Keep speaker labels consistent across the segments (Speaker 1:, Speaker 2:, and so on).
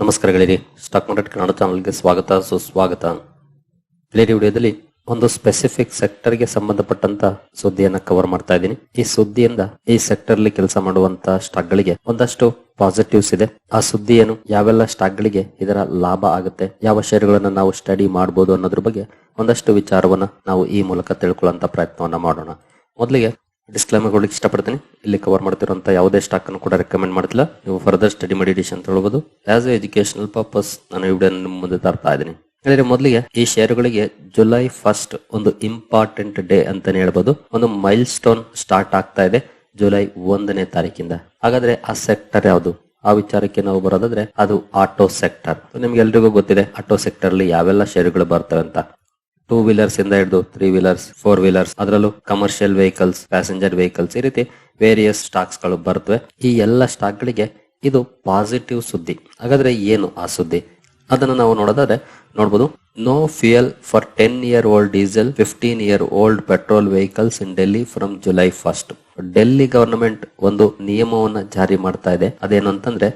Speaker 1: ನಮಸ್ಕಾರಗಳಿರಿ. Stock market Kannada ಚಾನಲ್ಗೆ ಸ್ವಾಗತ, ಸುಸ್ವಾಗತ. ಲೇಡಿ ವಿಡಿಯೋದಲ್ಲಿ ಒಂದು ಸ್ಪೆಸಿಫಿಕ್ ಸೆಕ್ಟರ್ಗೆ ಸಂಬಂಧಪಟ್ಟಂತ ಸುದ್ದಿಯನ್ನ ಕವರ್ ಮಾಡ್ತಾ ಇದ್ದೀನಿ. ಈ ಸುದ್ದಿಯಿಂದ ಈ ಸೆಕ್ಟರ್ ಅಲ್ಲಿ ಕೆಲಸ ಮಾಡುವಂತ ಸ್ಟಾಕ್ ಗಳಿಗೆ ಒಂದಷ್ಟು ಪಾಸಿಟಿವ್ಸ್ ಇದೆ. ಆ ಸುದ್ದಿ ಏನು ಯಾವೆಲ್ಲ ಸ್ಟಾಕ್ ಗಳಿಗೆ ಇದರ ಲಾಭ ಆಗುತ್ತೆ, ಯಾವ ಶೇರ್ಗಳನ್ನ ನಾವು ಸ್ಟಡಿ ಮಾಡಬಹುದು ಅನ್ನೋದ್ರ ಬಗ್ಗೆ ಒಂದಷ್ಟು ವಿಚಾರವನ್ನ ನಾವು ಈ ಮೂಲಕ ತಿಳ್ಕೊಳ್ಳುವಂತ ಪ್ರಯತ್ನವನ್ನ ಮಾಡೋಣ. ಮೊದಲಿಗೆ ಡಿಸ್ಕ್ಲೈಮರ್ ಕೊಡ್ಲಿಕ್ಕೆ ಇಷ್ಟಪಡ್ತೀನಿ. ಇಲ್ಲಿ ಕವರ್ ಮಾಡ್ತಿರುವಂತ ಯಾವುದೇ ಸ್ಟಾಕ್ ಅನ್ನು ಕೂಡ ರೆಕಮೆಂಡ್ ಮಾಡ್ತಿಲ್ಲ. ನೀವು ಫರ್ದರ್ ಸ್ಟಡಿ ಮೆಡಿಟೇಷನ್ ಅಂತ ಹೇಳ್ಬೋದು. ಆಸ್ ಎ ಎಜುಕೇಶನಲ್ ಪರ್ಪಸ್ ನಾನು ವಿಡಿಯೋ ನಿಮ್ಮ ಮುಂದೆ ತರ್ತಾ ಇದ್ದೀನಿ. ಹೇಳಿದ್ರೆ ಮೊದಲಿಗೆ ಈ ಶೇರುಗಳಿಗೆ ಜುಲೈ ಫಸ್ಟ್ ಒಂದು ಇಂಪಾರ್ಟೆಂಟ್ ಡೇ ಅಂತಾನೆ ಹೇಳ್ಬೋದು. ಒಂದು ಮೈಲ್ ಸ್ಟೋನ್ ಸ್ಟಾರ್ಟ್ ಆಗ್ತಾ ಇದೆ ಜುಲೈ ಒಂದನೇ ತಾರೀಕಿಂದ. ಹಾಗಾದ್ರೆ ಆ ಸೆಕ್ಟರ್ ಯಾವುದು? ಆ ವಿಚಾರಕ್ಕೆ ನಾವು ಬರೋದಾದ್ರೆ ಅದು ಆಟೋ ಸೆಕ್ಟರ್ ನಿಮ್ಗೆ ಎಲ್ರಿಗೂ ಗೊತ್ತಿದೆ ಆಟೋ ಸೆಕ್ಟರ್ ಅಲ್ಲಿ ಯಾವೆಲ್ಲ ಶೇರುಗಳು ಬರ್ತವೆ ಅಂತ. ಟೂ ವೀಲರ್ಸ್ ಇಂದ ಹಿಡಿದು ತ್ರೀ ವೀಲರ್ಸ್ ಫೋರ್ ವೀಲರ್ಸ್ ಅದರಲ್ಲೂ ಕಮರ್ಷಿಯಲ್ ವೆಹಿಕಲ್ಸ್ ಪ್ಯಾಸೆಂಜರ್ ವೆಹಿಕಲ್ಸ್ ಈ ರೀತಿ ವೇರಿಯಸ್ ಸ್ಟಾಕ್ಸ್ಗಳು ಬರ್ತವೆ. ಈ ಎಲ್ಲ ಸ್ಟಾಕ್ ಗಳಿಗೆ ಇದು ಪಾಸಿಟಿವ್ ಸುದ್ದಿ. ಹಾಗಾದ್ರೆ ಏನು ಆ ಸುದ್ದಿ? ಅದನ್ನ ನಾವು ನೋಡೋದಾದ್ರೆ ನೋಡಬಹುದು no fuel for ten year old diesel fifteen year old petrol vehicles in Delhi from July first Delhi government ಒಂದು ನಿಯಮವನ್ನ ಜಾರಿ ಮಾಡ್ತಾ ಇದೆ. ಅದೇನು ಅಂತಂದ್ರೆ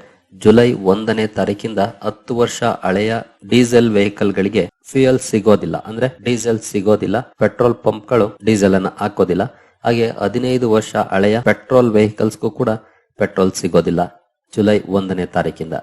Speaker 1: ಜುಲೈ ಒಂದನೇ ತಾರೀಕಿಂದ ಹತ್ತು ವರ್ಷ ಹಳೆಯ ಡೀಸೆಲ್ ವೆಹಿಕಲ್ ಗಳಿಗೆ ಫ್ಯೂಯಲ್ ಸಿಗೋದಿಲ್ಲ. ಅಂದ್ರೆ ಡೀಸೆಲ್ ಸಿಗೋದಿಲ್ಲ, ಪೆಟ್ರೋಲ್ ಪಂಪ್ಗಳು ಡೀಸೆಲ್ ಅನ್ನ ಹಾಕೋದಿಲ್ಲ. ಹಾಗೆ ಹದಿನೈದು ವರ್ಷ ಹಳೆಯ ಪೆಟ್ರೋಲ್ ವೆಹಿಕಲ್ಸ್ಗೂ ಕೂಡ ಪೆಟ್ರೋಲ್ ಸಿಗೋದಿಲ್ಲ ಜುಲೈ ಒಂದನೇ ತಾರೀಕಿಂದ.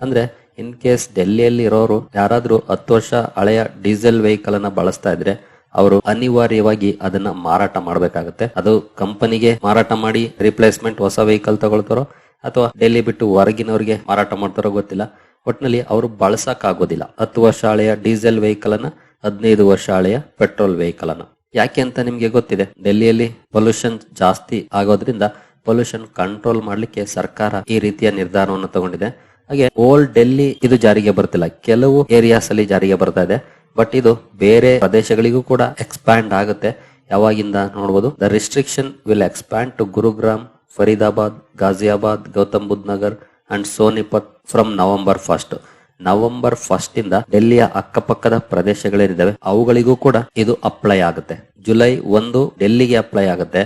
Speaker 1: ಅಂದ್ರೆ ಇನ್ ಕೇಸ್ ಡೆಲ್ಲಿಯಲ್ಲಿ ಇರೋರು ಯಾರಾದ್ರೂ ಹತ್ತು ವರ್ಷ ಹಳೆಯ ಡೀಸೆಲ್ ವೆಹಿಕಲ್ ಅನ್ನ ಬಳಸ್ತಾ ಇದ್ರೆ ಅವರು ಅನಿವಾರ್ಯವಾಗಿ ಅದನ್ನ ಮಾರಾಟ ಮಾಡಬೇಕಾಗುತ್ತೆ. ಅದು ಕಂಪನಿಗೆ ಮಾರಾಟ ಮಾಡಿ ರಿಪ್ಲೇಸ್ಮೆಂಟ್ ಹೊಸ ವೆಹಿಕಲ್ ತಗೊಳ್ತಾರೋ ಅಥವಾ ಡೆಲ್ಲಿ ಬಿಟ್ಟು ಹೊರಗಿನವರಿಗೆ ಮಾರಾಟ ಮಾಡ್ತಾರೋ ಗೊತ್ತಿಲ್ಲ. ಒಟ್ನಲ್ಲಿ ಅವರು ಬಳಸಕ್ಕಾಗೋದಿಲ್ಲ. ಹತ್ತು ವರ್ಷ ಹಳೆಯ ಡೀಸೆಲ್ ವೆಹಿಕಲ್ ಅನ್ನ, ಹದಿನೈದು ವರ್ಷ ಹಳೆಯ ಪೆಟ್ರೋಲ್ ವೆಹಿಕಲ್ ಅನ್ನ. ಯಾಕೆ ಅಂತ ನಿಮ್ಗೆ ಗೊತ್ತಿದೆ? ಡೆಲ್ಲಿಯಲ್ಲಿ ಪೊಲ್ಯೂಷನ್ ಜಾಸ್ತಿ ಆಗೋದ್ರಿಂದ ಪೊಲ್ಯೂಷನ್ ಕಂಟ್ರೋಲ್ ಮಾಡ್ಲಿಕ್ಕೆ ಸರ್ಕಾರ ಈ ರೀತಿಯ ನಿರ್ಧಾರವನ್ನು ತಗೊಂಡಿದೆ. ಹಾಗೆ ಓಲ್ಡ್ ಡೆಲ್ಲಿ ಇದು ಜಾರಿಗೆ ಬರ್ತಿಲ್ಲ. ಕೆಲವು ಏರಿಯಾಸ್ ಅಲ್ಲಿ ಜಾರಿಗೆ ಬರ್ತಾ ಇದೆ. ಬಟ್ ಇದು ಬೇರೆ ಪ್ರದೇಶಗಳಿಗೂ ಕೂಡ ಎಕ್ಸ್ಪ್ಯಾಂಡ್ ಆಗುತ್ತೆ. ಯಾವಾಗಿಂದ ನೋಡಬಹುದು the restriction will expand to Gurugram Faridabad Ghaziabad Gautam Buddh Nagar and Sonipat from November first November first ಇಂದ ಡೆಲ್ಲಿಯ ಅಕ್ಕಪಕ್ಕದ ಪ್ರದೇಶಗಳೇನಿದಾವೆ ಅವುಗಳಿಗೂ ಕೂಡ ಇದು ಅಪ್ಲೈ ಆಗುತ್ತೆ. ಜುಲೈ ಒಂದು ಡೆಲ್ಲಿಗೆ ಅಪ್ಲೈ ಆಗುತ್ತೆ.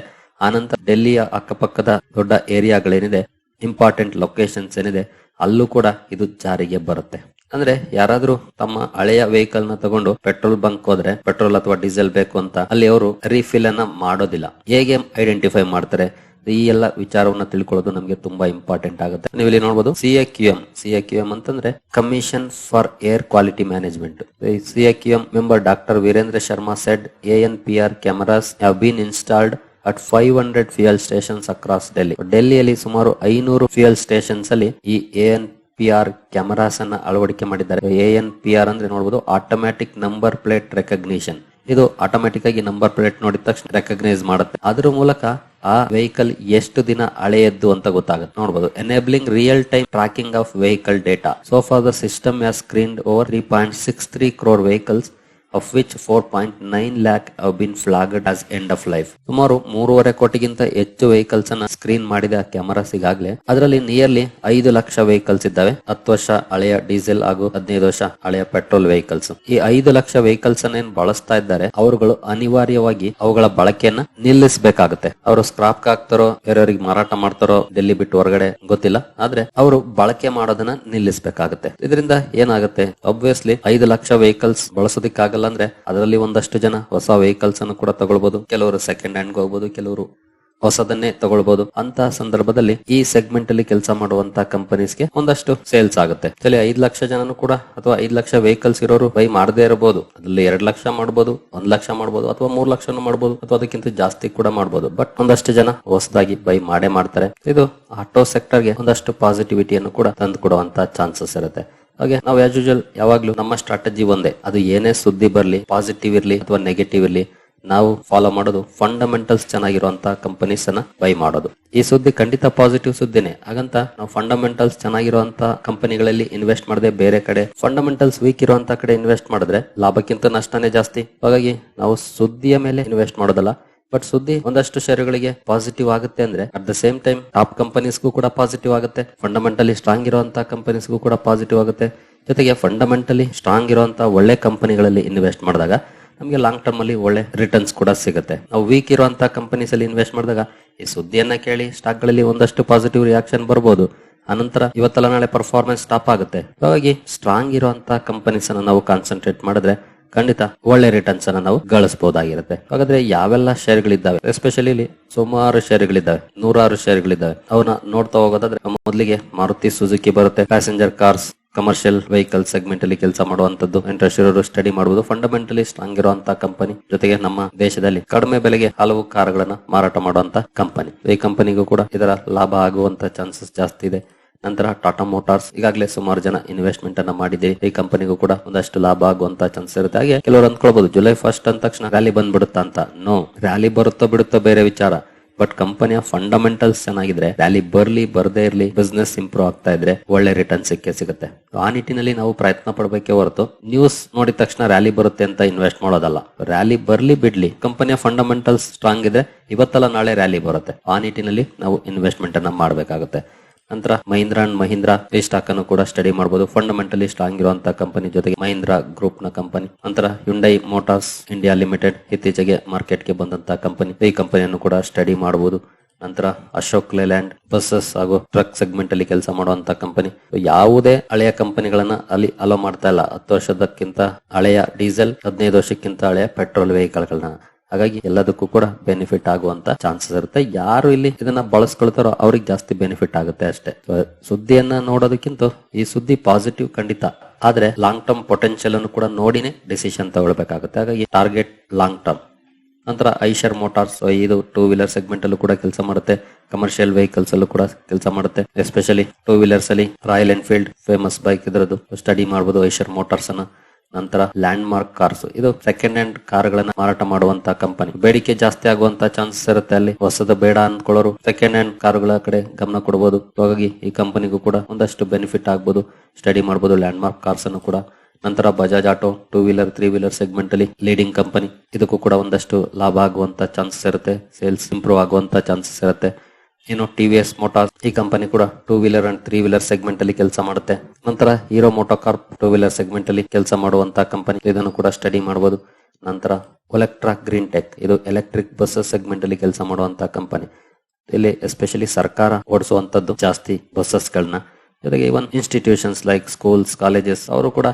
Speaker 1: ಆನಂತರ ಡೆಲ್ಲಿಯ ಅಕ್ಕಪಕ್ಕದ ದೊಡ್ಡ ಏರಿಯಾಗಳೇನಿದೆ ಇಂಪಾರ್ಟೆಂಟ್ ಲೊಕೇಶನ್ಸ್ ಏನಿದೆ, ಅಲ್ಲೂ ಕೂಡ ಇದು ಜಾರಿಗೆ ಬರುತ್ತೆ. ಅಂದ್ರೆ ಯಾರಾದ್ರೂ ತಮ್ಮ ಹಳೆಯ ವೆಹಿಕಲ್ನ ತಗೊಂಡು ಪೆಟ್ರೋಲ್ ಬಂಕ್ ಹೋದ್ರೆ ಪೆಟ್ರೋಲ್ ಅಥವಾ ಡೀಸೆಲ್ ಬೇಕು ಅಂತ ಅಲ್ಲಿ ಅವರು ರೀಫಿಲ್ ಅನ್ನ ಮಾಡೋದಿಲ್ಲ. ಹೇಗೆ ಐಡೆಂಟಿಫೈ ಮಾಡ್ತಾರೆ? ಈ ಎಲ್ಲ ವಿಚಾರವನ್ನ ತಿಳ್ಕೊಳ್ಳೋದು ನಮಗೆ ತುಂಬಾ ಇಂಪಾರ್ಟೆಂಟ್ ಆಗುತ್ತೆ. ನೀವು ಇಲ್ಲಿ ನೋಡಬಹುದು C A Q M C A Q M ಅಂತಂದ್ರೆ commission for air quality management C A Q M member doctor Virendra Sharma said A N P R cameras have been installed at five hundred fuel stations across Delhi ಡೆಲ್ಲಿಯಲ್ಲಿ ಸುಮಾರು ಐನೂರು fuel stations ಅಲ್ಲಿ ಈ A N P R cameras ಅನ್ನ ಅಳವಡಿಕೆ ಮಾಡಿದ್ದಾರೆ. A N P R ಅಂದ್ರೆ ನೋಡಬಹುದು automatic number plate recognition ಇದು ಆಟೋಮೆಟಿಕ್ ಆಗಿ ನಂಬರ್ ಪ್ಲೇಟ್ ನೋಡಿದ ತಕ್ಷಣ ರೆಕಗ್ನೈಸ್ ಮಾಡುತ್ತೆ. ಅದ್ರ ಮೂಲಕ ಆ ವೆಹಿಕಲ್ ಎಷ್ಟು ದಿನ ಹಳೆಯದ್ದು ಅಂತ ಗೊತ್ತಾಗುತ್ತೆ. ನೋಡಬಹುದು enabling real time tracking of vehicle data so for the system screen over three point six three crore vehicles of which four point nine lakh have been flagged as end of life ಸುಮಾರು ಮೂರುವರೆ ಕೋಟಿಗಿಂತ ಹೆಚ್ಚು vehicles ಅನ್ನ screen ಮಾಡಿದ cameras ಈಗಾಗಲೇ ಅದರಲ್ಲಿ nearly ಐದು lakh vehicles ಇದ್ದಾವೆ. ಹತ್ತು ವರ್ಷ ಹಳೆಯ ಡೀಸೆಲ್ ಹಾಗೂ ಹದಿನೈದು ವರ್ಷ ಹಳೆಯ ಪೆಟ್ರೋಲ್ ವೆಹಿಕಲ್ಸ್ ಈ ಐದು ಲಕ್ಷ ವೆಹಿಕಲ್ಸ್ ಅನ್ನ ಏನ್ ಬಳಸ್ತಾ ಇದ್ದಾರೆ, ಅವರುಗಳು ಅನಿವಾರ್ಯವಾಗಿ ಅವುಗಳ ಬಳಕೆಯನ್ನ ನಿಲ್ಲಿಸಬೇಕಾಗುತ್ತೆ. ಅವರು ಸ್ಕ್ರಾಪ್ ಹಾಕ್ತಾರೋ, ಬೇರೆಯವರಿಗೆ ಮಾರಾಟ ಮಾಡ್ತಾರೋ, ಡೆಲ್ಲಿ ಬಿಟ್ಟು ಹೊರಗಡೆ ಗೊತ್ತಿಲ್ಲ. ಆದ್ರೆ ಅವರು ಬಳಕೆ ಮಾಡೋದನ್ನ ನಿಲ್ಲಿಸಬೇಕಾಗುತ್ತೆ. ಇದರಿಂದ ಏನಾಗುತ್ತೆ? ಅಬ್ವಿಯಸ್ಲಿ ಐದು ಲಕ್ಷ ವೆಹಿಕಲ್ಸ್ ಬಳಸೋದಕ್ಕಾಗಲ್ಲ. ಅಂದ್ರೆ ಅದರಲ್ಲಿ ಒಂದಷ್ಟು ಜನ ಹೊಸ ವೆಹಿಕಲ್ಸ್ ಅನ್ನು ಕೂಡ ತಗೊಳ್ಬಹುದು ಕೆಲವರು ಸೆಕೆಂಡ್ ಹ್ಯಾಂಡ್ ಹೋಗ್ಬೋದು, ಕೆಲವರು ಹೊಸದನ್ನೇ ತಗೊಳ್ಬಹುದು ಅಂತ ಸಂದರ್ಭದಲ್ಲಿ ಈ ಸೆಗ್ಮೆಂಟ್ ಅಲ್ಲಿ ಕೆಲಸ ಮಾಡುವಂತ ಕಂಪನೀಸ್ಗೆ ಒಂದಷ್ಟು ಸೇಲ್ಸ್ ಆಗುತ್ತೆ. ಚಲಿ ಐದ್ ಲಕ್ಷ ಜನನು ಕೂಡ ಅಥವಾ ಐದ್ ಲಕ್ಷ ವೆಹಿಕಲ್ಸ್ ಇರೋರು ಬೈ ಮಾಡದೇ ಇರಬಹುದು. ಅದ್ರಲ್ಲಿ ಎರಡ್ ಲಕ್ಷ ಮಾಡಬಹುದು ಒಂದ್ ಲಕ್ಷ ಮಾಡಬಹುದು ಅಥವಾ ಮೂರ್ ಲಕ್ಷನು ಮಾಡಬಹುದು ಅಥವಾ ಅದಕ್ಕಿಂತ ಜಾಸ್ತಿ ಕೂಡ ಮಾಡಬಹುದು ಬಟ್ ಒಂದಷ್ಟು ಜನ ಹೊಸದಾಗಿ ಬೈ ಮಾಡೇ ಮಾಡ್ತಾರೆ. ಇದು ಆಟೋ ಸೆಕ್ಟರ್ಗೆ ಒಂದಷ್ಟು ಪಾಸಿಟಿವಿಟಿಯನ್ನು ಕೂಡ ತಂದು ಕೊಡುವಂತ ಚಾನ್ಸಸ್ ಇರುತ್ತೆ. ಹಾಗೆ ನಾವು ಆಸ್ ಯೂಶಲ್ ಯಾವಾಗ್ಲೂ ನಮ್ಮ ಸ್ಟ್ರಾಟಜಿ ಒಂದೇ. ಅದು ಏನೇ ಸುದ್ದಿ ಬರಲಿ ಪಾಸಿಟಿವ್ ಇರಲಿ ಅಥವಾ ನೆಗೆಟಿವ್ ಇರಲಿ, ನಾವು ಫಾಲೋ ಮಾಡೋದು ಫಂಡಮೆಂಟಲ್ಸ್ ಚೆನ್ನಾಗಿರುವಂತಹ ಕಂಪನೀಸ್ ಅನ್ನ ಬೈ ಮಾಡೋದು. ಈ ಸುದ್ದಿ ಖಂಡಿತ ಪಾಸಿಟಿವ್ ಸುದ್ದಿನೇ. ಹಾಗಂತ ನಾವು ಫಂಡಮೆಂಟಲ್ಸ್ ಚೆನ್ನಾಗಿರುವಂತಹ ಕಂಪನಿಗಳಲ್ಲಿ ಇನ್ವೆಸ್ಟ್ ಮಾಡದೆ ಬೇರೆ ಕಡೆ ಫಂಡಮೆಂಟಲ್ಸ್ ವೀಕ್ ಇರುವಂತಹ ಕಡೆ ಇನ್ವೆಸ್ಟ್ ಮಾಡಿದ್ರೆ ಲಾಭಕ್ಕಿಂತ ನಷ್ಟನೇ ಜಾಸ್ತಿ. ಹಾಗಾಗಿ ನಾವು ಸುದ್ದಿಯ ಮೇಲೆ ಇನ್ವೆಸ್ಟ್ ಮಾಡೋದಲ್ಲ ಬಟ್ ಸುದ್ದಿ ಒಂದಷ್ಟು ಷೇರುಗಳಿಗೆ ಪಾಸಿಟಿವ್ ಆಗುತ್ತೆ ಅಂದ್ರೆ at the same time top ಕಂಪನೀಸ್ಗೂ ಕೂಡ ಪಾಸಿಟಿವ್ ಆಗುತ್ತೆ. ಫಂಡಮೆಂಟಲಿ ಸ್ಟ್ರಾಂಗ್ ಇರುವಂತಹ ಕಂಪನೀಸ್ಗೂ ಕೂಡ ಪಾಸಿಟಿವ್ ಆಗುತ್ತೆ. ಜೊತೆಗೆ ಫಂಡಮೆಂಟಲಿ ಸ್ಟ್ರಾಂಗ್ ಇರುವಂತ ಒಳ್ಳೆ ಕಂಪನಿಗಳಲ್ಲಿ ಇನ್ವೆಸ್ಟ್ ಮಾಡಿದಾಗ ನಮಗೆ ಲಾಂಗ್ ಟರ್ಮ್ ಅಲ್ಲಿ ಒಳ್ಳೆ ರಿಟರ್ನ್ಸ್ ಕೂಡ ಸಿಗುತ್ತೆ. ನಾವು ವೀಕ್ ಇರುವಂತಹ ಕಂಪನೀಸ್ ಅಲ್ಲಿ ಇನ್ವೆಸ್ಟ್ ಮಾಡಿದಾಗ ಈ ಸುದ್ದಿಯನ್ನ ಕೇಳಿ ಸ್ಟಾಕ್ಗಳಲ್ಲಿ ಒಂದಷ್ಟು ಪಾಸಿಟಿವ್ ರಿಯಾಕ್ಷನ್ ಬರಬಹುದು ಅನಂತರ ಇವತ್ತೆಲ್ಲ ನಾಳೆ ಪರ್ಫಾರ್ಮೆನ್ಸ್ ಸ್ಟಾಪ್ ಆಗುತ್ತೆ. ಹಾಗಾಗಿ ಸ್ಟ್ರಾಂಗ್ ಇರುವಂತಹ ಕಂಪನೀಸ್ ಅನ್ನ ನಾವು ಕಾನ್ಸಂಟ್ರೇಟ್ ಮಾಡಿದ್ರೆ ಖಂಡಿತ ಒಳ್ಳೆ ರಿಟರ್ನ್ಸ್ ಅನ್ನ ನಾವು ಗಳಿಸಬಹುದಾಗಿರುತ್ತೆ ಹಾಗಾದ್ರೆ ಯಾವೆಲ್ಲ ಶೇರ್ಗಳಿದ್ದಾವೆ ಎಸ್ಪೆಷಲಿ ಇಲ್ಲಿ ಸುಮಾರು ಶೇರ್ಗಳಿದ್ದಾವೆ ನೂರಾರು ಶೇರ್ಗಳಿದ್ದಾವೆ ಅವನ್ನ ನೋಡ್ತಾ ಹೋಗೋದಾದ್ರೆ ಮೊದಲಿಗೆ ಮಾರುತಿ ಸುಜುಕಿ ಬರುತ್ತೆ. Passenger cars commercial vehicle segment ಅಲ್ಲಿ ಕೆಲಸ ಮಾಡುವಂತದ್ದು ಇಂಟ್ರೆಸ್ಟ್ ಇರೋರು ಸ್ಟಡಿ ಮಾಡಬಹುದು ಫಂಡಮೆಂಟಲಿ ಸ್ಟ್ರಾಂಗ್ ಇರುವಂತಹ ಕಂಪನಿ ಜೊತೆಗೆ ನಮ್ಮ ದೇಶದಲ್ಲಿ ಕಡಿಮೆ ಬೆಲೆಗೆ ಹಲವು ಕಾರ್ಗಳನ್ನ ಮಾರಾಟ ಮಾಡುವಂತ ಕಂಪನಿ ಈ ಕಂಪನಿಗೂ ಕೂಡ ಇದರ ಲಾಭ ಆಗುವಂತ ಚಾನ್ಸಸ್ ಜಾಸ್ತಿ ಇದೆ. ನಂತರ ಟಾಟಾ ಮೋಟಾರ್ಸ್ ಈಗಾಗಲೇ ಸುಮಾರು ಜನ ಇನ್ವೆಸ್ಟ್ಮೆಂಟ್ ಅನ್ನ ಮಾಡಿದೆ. ಈ ಕಂಪನಿಗೂ ಕೂಡ ಒಂದಷ್ಟು ಲಾಭ ಆಗುವಂತ ಚಾನ್ಸ್ ಇರುತ್ತೆ. ಹಾಗೆ ಕೆಲವರು ಅಂದ್ಕೊಳ್ಬಹುದು ಜುಲೈ ಫಸ್ಟ್ ಅಂದ ತಕ್ಷಣ ರ್ಯಾಲಿ ಬಂದ್ಬಿಡುತ್ತಾ ಅಂತ. ನೋ ರ್ಯಾಲಿ ಬರುತ್ತೋ ಬಿಡುತ್ತೋ ಬೇರೆ ವಿಚಾರ. ಬಟ್ ಕಂಪನಿಯ ಫಂಡಮೆಂಟಲ್ಸ್ ಚೆನ್ನಾಗಿದ್ರೆ ರ್ಯಾಲಿ ಬರ್ಲಿ, ಬರದೇ ಇರಲಿ ಬಿಸ್ನೆಸ್ ಇಂಪ್ರೂವ್ ಆಗ್ತಾ ಇದ್ರೆ ಒಳ್ಳೆ ರಿಟರ್ನ್ ಸಿಕ್ಕೇ ಸಿಗುತ್ತೆ. ಆ ನಿಟ್ಟಿನಲ್ಲಿ ನಾವು ಪ್ರಯತ್ನ ಪಡಬೇಕೇ ಹೊರತು ನ್ಯೂಸ್ ನೋಡಿದ ತಕ್ಷಣ ರ್ಯಾಲಿ ಬರುತ್ತೆ ಅಂತ ಇನ್ವೆಸ್ಟ್ ಮಾಡೋದಲ್ಲ. ರ್ಯಾಲಿ ಬರ್ಲಿ, ಬಿಡ್ಲಿ ಕಂಪನಿಯ ಫಂಡಮೆಂಟಲ್ಸ್ ಸ್ಟ್ರಾಂಗ್ ಇದೆ ಇವತ್ತಲ್ಲ ನಾಳೆ ರ್ಯಾಲಿ ಬರುತ್ತೆ. ಆ ನಿಟ್ಟಿನಲ್ಲಿ ನಾವು ಇನ್ವೆಸ್ಟ್ಮೆಂಟ್ ಅನ್ನ ಮಾಡಬೇಕಾಗುತ್ತೆ. ನಂತರ ಮಹೀಂದ್ರ ಅಂಡ್ ಮಹೀಂದ್ರ ಈ ಸ್ಟಾಕ್ ಅನ್ನು ಕೂಡ ಸ್ಟಡಿ ಮಾಡಬಹುದು ಫಂಡಮೆಂಟಲಿ ಸ್ಟ್ರಾಂಗ್ ಇರುವಂತಹ ಕಂಪನಿ ಜೊತೆಗೆ ಮಹೀಂದ್ರ ಗ್ರೂಪ್ನ ಕಂಪನಿ ನಂತರ ಹ್ಯುಂಡೈ ಮೋಟಾರ್ಸ್ ಇಂಡಿಯಾ ಲಿಮಿಟೆಡ್ ಇತ್ತೀಚೆಗೆ ಮಾರ್ಕೆಟ್ಗೆ ಬಂದಂತಹ ಕಂಪನಿ ಈ ಕಂಪನಿಯನ್ನು ಕೂಡ ಸ್ಟಡಿ ಮಾಡಬಹುದು ನಂತರ ಅಶೋಕ್ ಲೇಲ್ಯಾಂಡ್ ಬಸ್ಸಸ್ ಹಾಗೂ ಟ್ರಕ್ ಸೆಗ್ಮೆಂಟ್ ಅಲ್ಲಿ ಕೆಲಸ ಮಾಡುವಂತ ಕಂಪನಿ ಯಾವುದೇ ಹಳೆಯ ಕಂಪನಿಗಳನ್ನ ಅಲ್ಲಿ ಅಲೋ ಮಾಡ್ತಾ ಇಲ್ಲ. ಹತ್ತು ವರ್ಷದಕ್ಕಿಂತ ಹಳೆಯ ಡೀಸೆಲ್ ಹದಿನೈದು ವರ್ಷಕ್ಕಿಂತ ಹಳೆಯ ಪೆಟ್ರೋಲ್ ವೆಹಿಕಲ್ಗಳನ್ನ ಹಾಗಾಗಿ ಎಲ್ಲದಕ್ಕೂ ಕೂಡ ಬೆನಿಫಿಟ್ ಆಗುವಂತ ಚಾನ್ಸಸ್ ಇರುತ್ತೆ. ಯಾರು ಇಲ್ಲಿ ಇದನ್ನ ಬಳಸ್ಕೊಳ್ತಾರೋ ಅವ್ರಿಗೆ ಜಾಸ್ತಿ ಬೆನಿಫಿಟ್ ಆಗುತ್ತೆ ಅಷ್ಟೇ. ಸುದ್ದಿಯನ್ನ ನೋಡೋದಕ್ಕಿಂತ ಈ ಸುದ್ದಿ ಪಾಸಿಟಿವ್ ಖಂಡಿತ. ಆದ್ರೆ ಲಾಂಗ್ ಟರ್ಮ್ ಪೊಟೆನ್ಶಿಯಲ್ ಅನ್ನು ಕೂಡ ನೋಡಿನೇ ಡಿಸಿಷನ್ ತಗೊಳ್ಬೇಕಾಗುತ್ತೆ. ಹಾಗಾಗಿ ಟಾರ್ಗೆಟ್ ಲಾಂಗ್ ಟರ್ಮ್ ನಂತರ ಐಶರ್ ಮೋಟಾರ್ಸ್ ಇದು ಟೂ ವೀಲರ್ ಸೆಗ್ಮೆಂಟ್ ಅಲ್ಲೂ ಕೂಡ ಕೆಲಸ ಮಾಡುತ್ತೆ. ಕಮರ್ಷಿಯಲ್ ವೆಹಿಕಲ್ಸ್ ಅಲ್ಲೂ ಕೂಡ ಕೆಲಸ ಮಾಡುತ್ತೆ. ಎಸ್ಪೆಷಲಿ ಟೂ ವೀಲರ್ಸ್ ಅಲ್ಲಿ ರಾಯಲ್ ಎನ್ಫೀಲ್ಡ್ ಫೇಮಸ್ ಬೈಕ್ ಇದರದ್ದು. ಸ್ಟಡಿ ಮಾಡಬಹುದು ಐಶರ್ ಮೋಟಾರ್ಸ್ ಅನ್ನ. ನಂತರ ಲ್ಯಾಂಡ್ ಮಾರ್ಕ್ ಕಾರ್ಸ್. ಇದು ಸೆಕೆಂಡ್ ಹ್ಯಾಂಡ್ ಕಾರ್ಗಳನ್ನ ಮಾರಾಟ ಮಾಡುವಂತ ಕಂಪನಿ. ಬೇಡಿಕೆ ಜಾಸ್ತಿ ಆಗುವಂತ ಚಾನ್ಸಸ್ ಇರುತ್ತೆ ಅಲ್ಲಿ. ಹೊಸದ ಬೇಡ ಅಂದ್ಕೊಳ್ಳೋರು ಸೆಕೆಂಡ್ ಹ್ಯಾಂಡ್ ಕಾರ್ಗಳ ಕಡೆ ಗಮನ ಕೊಡಬಹುದು ಹಾಗಾಗಿ ಈ ಕಂಪನಿಗೂ ಕೂಡ ಒಂದಷ್ಟು ಬೆನಿಫಿಟ್ ಆಗ್ಬೋದು. ಸ್ಟಡಿ ಮಾಡಬಹುದು ಲ್ಯಾಂಡ್ ಮಾರ್ಕ್ ಕಾರ್ಸ್ ಅನ್ನು ಕೂಡ. ನಂತರ Bajaj Auto two wheeler three wheeler segment ಅಲ್ಲಿ ಲೀಡಿಂಗ್ ಕಂಪನಿ ಇದಕ್ಕೂ ಕೂಡ ಒಂದಷ್ಟು ಲಾಭ ಆಗುವಂತ ಚಾನ್ಸಸ್ ಇರುತ್ತೆ. ಸೇಲ್ಸ್ ಇಂಪ್ರೂವ್ ಆಗುವಂತ ಚಾನ್ಸಸ್ ಇರುತ್ತೆ. ಇನ್ನು ಟಿ ವಿ ಎಸ್ ಮೋಟಾರ್ಸ್ ಈ ಕಂಪನಿ ಕೂಡ two wheeler and three wheeler segment ಅಲ್ಲಿ ಕೆಲಸ ಮಾಡುತ್ತೆ. ನಂತರ Hero MotoCorp two wheeler segment ಅಲ್ಲಿ ಕೆಲಸ ಮಾಡುವಂತಹ ಕಂಪನಿ ಇದನ್ನು ಕೂಡ ಸ್ಟಡಿ ಮಾಡಬಹುದು ನಂತರ ಒಲೆಕ್ಟ್ರಾ ಗ್ರೀನ್ ಟೆಕ್ ಇದು ಎಲೆಕ್ಟ್ರಿಕ್ ಬಸ್ಸಸ್ ಸೆಗ್ಮೆಂಟ್ ಅಲ್ಲಿ ಕೆಲಸ ಮಾಡುವಂತಹ ಕಂಪನಿ ಇಲ್ಲಿ ಎಸ್ಪೆಷಲಿ ಸರ್ಕಾರ ಓಡಿಸುವಂತದ್ದು ಜಾಸ್ತಿ ಬಸ್ಸಸ್ ಗಳನ್ನ. ಜೊತೆಗೆ even institutions like schools colleges ಅವರು ಕೂಡ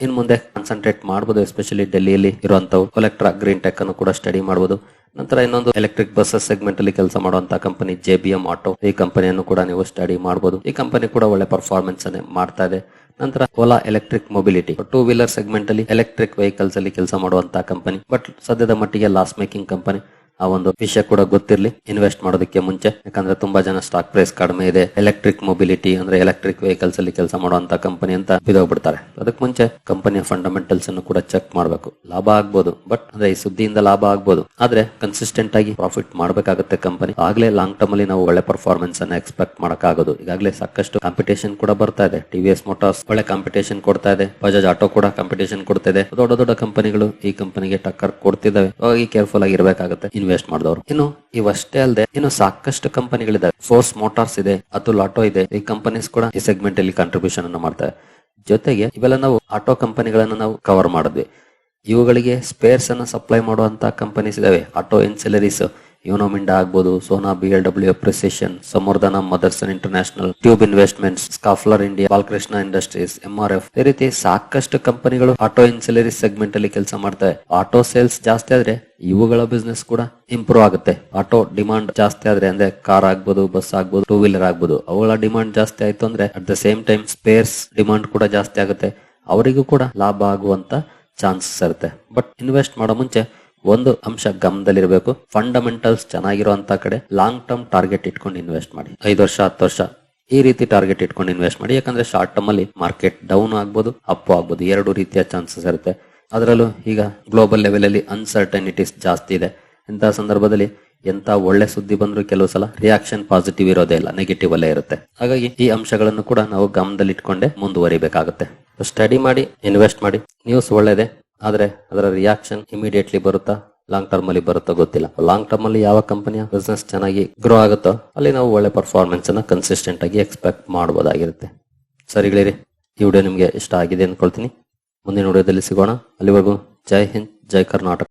Speaker 1: ಇನ್ ಮುಂದೆ ಕಾನ್ಸಂಟ್ರೇಟ್ ಮಾಡಬಹುದು ಎಸ್ಪೆಷಲಿ ಡೆಲ್ಲಿಯಲ್ಲಿ ಇರುವಂತವು ಕೊಲೆಕ್ಟ್ರಾ ಗ್ರೀನ್ ಟೆಕ್ ಅನ್ನು ಕೂಡ ಸ್ಟಡಿ ಮಾಡಬಹುದು ನಂತರ ಇನ್ನೊಂದು ಎಲೆಕ್ಟ್ರಿಕ್ ಬಸ್ಸಸ್ ಸೆಗ್ಮೆಂಟ್ ಅಲ್ಲಿ ಕೆಲಸ ಮಾಡುವಂತಹ company J B M Auto ಈ ಕಂಪನಿಯನ್ನು ಕೂಡ ನೀವು ಸ್ಟಡಿ ಮಾಡಬಹುದು ಈ ಕಂಪನಿ ಕೂಡ ಒಳ್ಳೆ ಪರ್ಫಾರ್ಮೆನ್ಸ್ ಅನ್ನೇ ಮಾಡ್ತಾ ಇದೆ. ನಂತರ Ola Electric Mobility two wheeler segment ಅಲ್ಲಿ ಎಲೆಕ್ಟ್ರಿಕ್ ವೆಹಿಕಲ್ಸ್ ಅಲ್ಲಿ ಕೆಲಸ ಮಾಡುವಂತಹ ಕಂಪನಿ ಬಟ್ ಸದ್ಯದ ಮಟ್ಟಿಗೆ ಲಾಸ್ ಮೇಕಿಂಗ್ ಕಂಪನಿ ಆ ಒಂದು ವಿಷಯ ಕೂಡ ಗೊತ್ತಿರಲಿ. ಇನ್ವೆಸ್ಟ್ ಮಾಡೋದಕ್ಕೆ ಮುಂಚೆ. ಯಾಕಂದ್ರೆ ತುಂಬಾ ಜನ ಸ್ಟಾಕ್ ಪ್ರೈಸ್ ಕಡಿಮೆ ಇದೆ. ಎಲೆಕ್ಟ್ರಿಕ್ ಮೊಬಿಲಿಟಿ ಅಂದ್ರೆ ಎಲೆಕ್ಟ್ರಿಕ್ ವೆಹಿಕಲ್ಸ್ ಅಲ್ಲಿ ಕೆಲಸ ಮಾಡುವಂತ ಕಂಪನಿ ಅಂತ ಬಿದೋಗ್ಬಿಡ್ತಾರೆ. ಅದಕ್ಕೆ ಮುಂಚೆ ಕಂಪನಿಯ ಫಂಡಮೆಂಟಲ್ಸ್ ಅನ್ನು ಕೂಡ ಚೆಕ್ ಮಾಡಬೇಕು. ಲಾಭ ಆಗ್ಬೋದು. ಬಟ್ ಅಂದ್ರೆ ಈ ಸುದ್ದಿಯಿಂದ ಲಾಭ ಆಗ್ಬೋದು. ಆದ್ರೆ ಕನ್ಸಿಸ್ಟೆಂಟ್ ಆಗಿ ಪ್ರಾಫಿಟ್ ಮಾಡಬೇಕಾಗುತ್ತೆ ಕಂಪನಿ ಆಗ್ಲೇ ಲಾಂಗ್ ಟರ್ಮ್ ಅಲ್ಲಿ ನಾವು ಒಳ್ಳೆ ಪರ್ಫಾರ್ಮೆನ್ಸ್ ಅನ್ನ ಎಕ್ಸ್ಪೆಕ್ಟ್ ಮಾಡಕ್ಕಾಗೋದು. ಈಗಾಗಲೇ ಸಾಕಷ್ಟು ಕಾಂಪಿಟೇಷನ್ ಕೂಡ ಬರ್ತಾ ಇದೆ. ಟಿವಿಎಸ್ ಮೋಟಾರ್ಸ್ ಒಳ್ಳೆ ಕಾಂಪಿಟೇಷನ್ ಕೊಡ್ತಾ ಇದೆ. ಬಜಾಜ್ ಆಟೋ ಕೂಡ ಕಾಂಪಿಟೇಷನ್ ಕೊಡ್ತಾ ಇದೆ. ದೊಡ್ಡ ದೊಡ್ಡ ಕಂಪನಿಗಳು ಈ ಕಂಪನಿಗೆ ಟಕ್ಕರ್ ಕೊಡ್ತಿದ್ದಾವೆ. ಕೇರ್ಫುಲ್ ಆಗಿ ಇರಬೇಕಾಗುತ್ತೆ ಇನ್ವೆಸ್ಟ್ ಮಾಡಿದವರು. ಇನ್ನು ಇವಷ್ಟೇ ಅಲ್ಲದೆ ಇನ್ನು ಸಾಕಷ್ಟು ಕಂಪನಿಗಳಿದಾವೆ. ಫೋರ್ಸ್ ಮೋಟಾರ್ಸ್ ಇದೆ ಅತುಲ್ ಲಾಟೋ ಇದೆ. ಈ ಕಂಪನೀಸ್ ಕೂಡ ಈ ಸೆಗ್ಮೆಂಟ್ ಅಲ್ಲಿ ಕಾಂಟ್ರಿಬ್ಯೂಷನ್ ಅನ್ನು ಮಾಡ್ತವೆ. ಜೊತೆಗೆ ಇವೆಲ್ಲ ನಾವು ಆಟೋ ಕಂಪನಿಗಳನ್ನು ನಾವು ಕವರ್ ಮಾಡಿದ್ವಿ. ಇವುಗಳಿಗೆ ಸ್ಪೇರ್ಸ್ ಅನ್ನು ಸಪ್ಲೈ ಮಾಡುವಂತಹ ಕಂಪನೀಸ್ ಇದಾವೆ. ಆಟೋ ಇನ್ಸೆಲರೀಸ್ ಯುನೋಮಿಂಡಾ ಆಗ್ಬೋದು, Sona B L W appreciation, Samvardhana, Motherson International, tube investments, Schaeffler India, Balkrishna industries MRF ಈ ರೀತಿ ಸಾಕಷ್ಟು ಕಂಪನಿಗಳು ಆಟೋ ಇನ್ಸಿಲರಿ ಸೆಗ್ಮೆಂಟ್ ಅಲ್ಲಿ ಕೆಲಸ ಮಾಡ್ತವೆ ಆಟೋ ಸೇಲ್ಸ್ ಜಾಸ್ತಿ ಆದ್ರೆ ಇವುಗಳ ಬಿಸ್ನೆಸ್ ಕೂಡ ಇಂಪ್ರೂವ್ ಆಗುತ್ತೆ. ಆಟೋ ಡಿಮಾಂಡ್ ಜಾಸ್ತಿ ಆದ್ರೆ ಅಂದ್ರೆ ಕಾರ್ ಆಗ್ಬೋದು, ಬಸ್ ಆಗ್ಬೋದು, ಟೂ ವೀಲರ್ ಆಗ್ಬೋದು. ಅವುಗಳ ಡಿಮಾಂಡ್ ಜಾಸ್ತಿ ಆಯ್ತು ಅಂದ್ರೆ at the same time spares demand ಕೂಡ ಜಾಸ್ತಿ ಆಗುತ್ತೆ. ಅವರಿಗೂ ಕೂಡ ಲಾಭ ಆಗುವಂತ ಚಾನ್ಸಸ್ ಇರುತ್ತೆ. ಬಟ್ ಇನ್ವೆಸ್ಟ್ ಮಾಡೋ ಮುಂಚೆ ಒಂದು ಅಂಶ ಗಮನದಲ್ಲಿರಬೇಕು. ಫಂಡಮೆಂಟಲ್ಸ್ ಚೆನ್ನಾಗಿರುವಂತ ಕಡೆ ಲಾಂಗ್ ಟರ್ಮ್ ಟಾರ್ಗೆಟ್ ಇಟ್ಕೊಂಡು ಇನ್ವೆಸ್ಟ್ ಮಾಡಿ. ಐದು ವರ್ಷ, ಹತ್ತು ವರ್ಷ ಈ ರೀತಿ ಟಾರ್ಗೆಟ್ ಇಟ್ಕೊಂಡು ಇನ್ವೆಸ್ಟ್ ಮಾಡಿ. ಯಾಕಂದ್ರೆ ಶಾರ್ಟ್ ಟರ್ಮ್ ಅಲ್ಲಿ ಮಾರ್ಕೆಟ್ ಡೌನ್ ಆಗ್ಬೋದು ಅಪ್ ಆಗ್ಬೋದು. ಎರಡು ರೀತಿಯ ಚಾನ್ಸಸ್ ಇರುತ್ತೆ. ಅದರಲ್ಲೂ ಈಗ ಗ್ಲೋಬಲ್ ಲೆವೆಲ್ ಅಲ್ಲಿ ಅನ್ಸರ್ಟನಿಟೀಸ್ ಜಾಸ್ತಿ ಇದೆ. ಇಂತಹ ಸಂದರ್ಭದಲ್ಲಿ ಎಂತ ಒಳ್ಳೆ ಸುದ್ದಿ ಬಂದ್ರು ಕೆಲವು ಸಲ ರಿಯಾಕ್ಷನ್ ಪಾಸಿಟಿವ್ ಇರೋದೇ ಇಲ್ಲ. ನೆಗೆಟಿವ್ ಅಲ್ಲೇ ಇರುತ್ತೆ. ಹಾಗಾಗಿ ಈ ಅಂಶಗಳನ್ನು ಕೂಡ ನಾವು ಗಮನದಲ್ಲಿ ಇಟ್ಕೊಂಡೆ ಮುಂದುವರಿಬೇಕಾಗುತ್ತೆ ಸ್ಟಡಿ ಮಾಡಿ ಇನ್ವೆಸ್ಟ್ ಮಾಡಿ. ನ್ಯೂಸ್ ಒಳ್ಳೇದೆ. ಆದ್ರೆ ಅದರ ರಿಯಾಕ್ಷನ್ ಇಮಿಡಿಯೇಟ್ಲಿ ಬರುತ್ತಾ? ಲಾಂಗ್ ಟರ್ಮ್ ಅಲ್ಲಿ ಬರುತ್ತೋ ಗೊತ್ತಿಲ್ಲ. ಲಾಂಗ್ ಟರ್ಮ್ ಅಲ್ಲಿ ಯಾವ ಕಂಪನಿಯ ಬಿಸ್ನೆಸ್ ಚೆನ್ನಾಗಿ ಗ್ರೋ ಆಗುತ್ತೋ, ಅಲ್ಲಿ ನಾವು ಒಳ್ಳೆ ಪರ್ಫಾರ್ಮೆನ್ಸ್ ಅನ್ನ ಕನ್ಸಿಸ್ಟೆಂಟ್ ಆಗಿ ಎಕ್ಸ್ಪೆಕ್ಟ್ ಮಾಡಬಹುದಾಗಿರುತ್ತೆ ಸರಿಗಳಿರಿ ಈ ವಿಡಿಯೋ ನಿಮಗೆ ಇಷ್ಟ ಆಗಿದೆ ಅನ್ಕೊಳ್ತೀನಿ. ಮುಂದಿನ ವಿಡಿಯೋದಲ್ಲಿ ಸಿಗೋಣ. ಅಲ್ಲಿವರೆಗೂ ಜೈ ಹಿಂದ್, ಜೈ ಕರ್ನಾಟಕ.